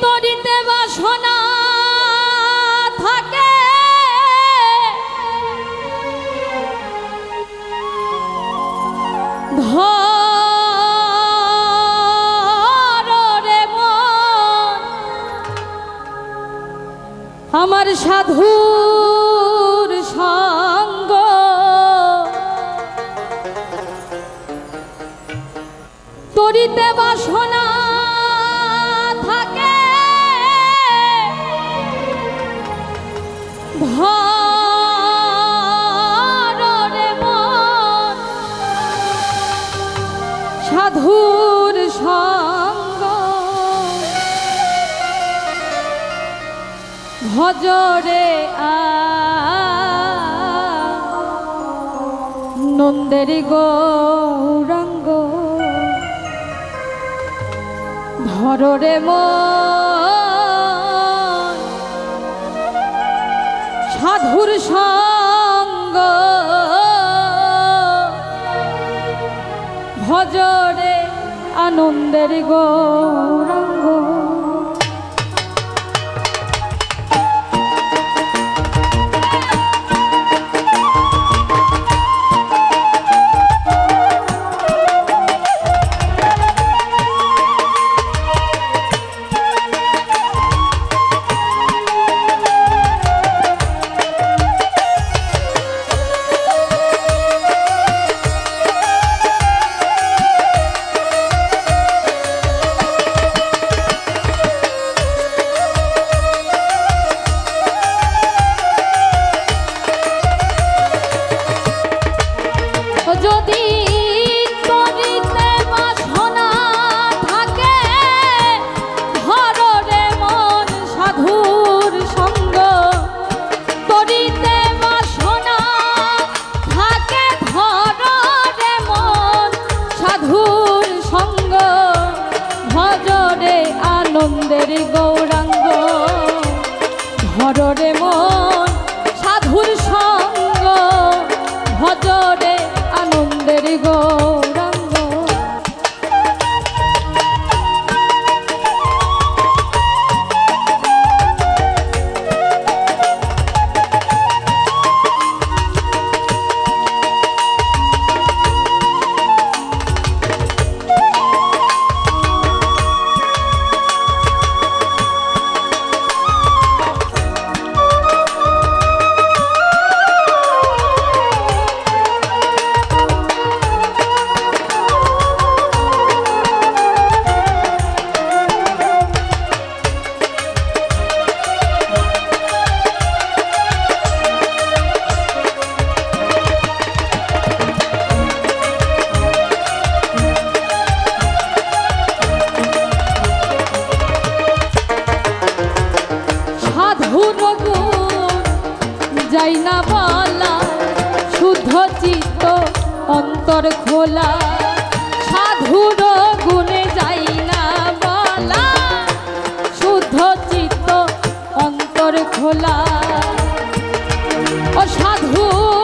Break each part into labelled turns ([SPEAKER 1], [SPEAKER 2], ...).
[SPEAKER 1] যদি তরিতে বাসনা থাকে। আমার সাধুর ভজরে আ নন্দের গৌরাঙ্গ। মন সাধুর সঙ্গ। ভজরে আনন্দের গৌরাঙ্গ। যদি খোলা সাধুর গুণে যাই না বলা। শুদ্ধ চিত্ত অন্তর খোলা ও সাধুর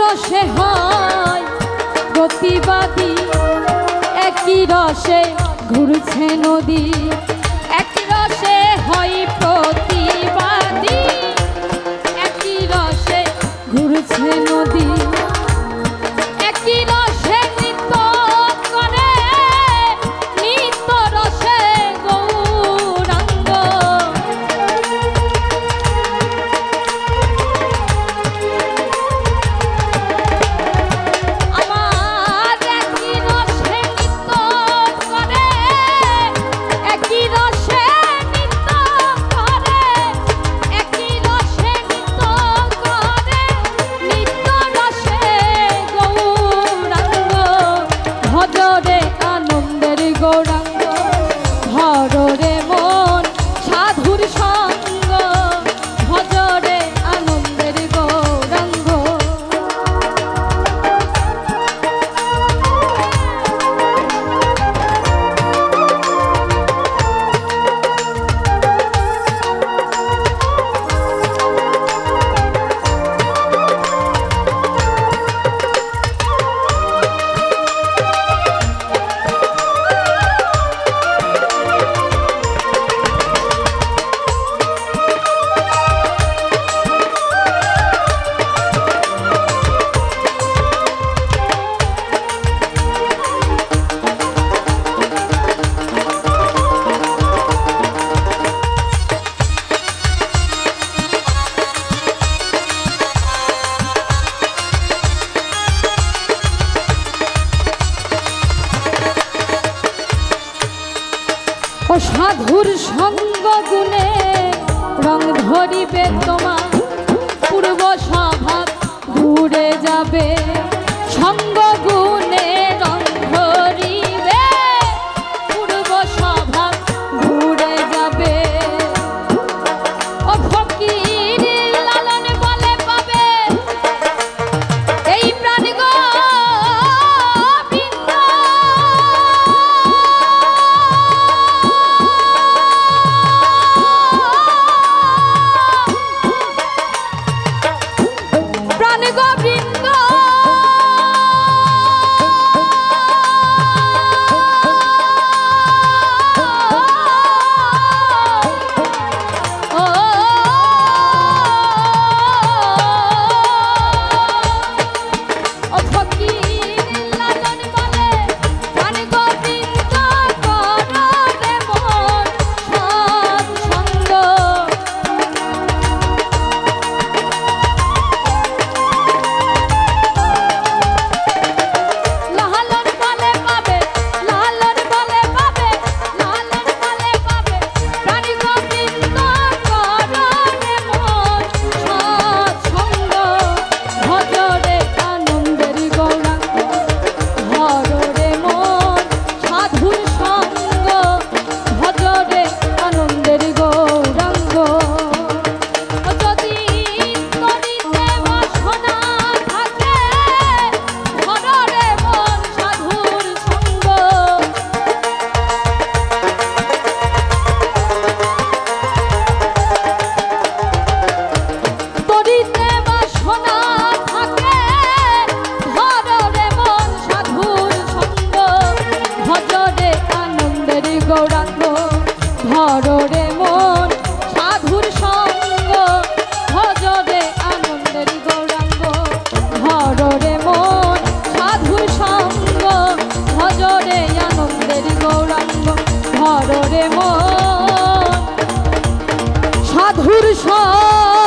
[SPEAKER 1] রসে হয়, প্রতিবাদী একই রসে ঘুরছে নদী। একই রসে হয় প্রতিবাদী, একই রসে ঘুরছে নদী। সঙ্গ গুণে রং ধরিবে তোমার। পূর্ব স্বভাব ঘুরে যাবে। সঙ্গ মাধুর সব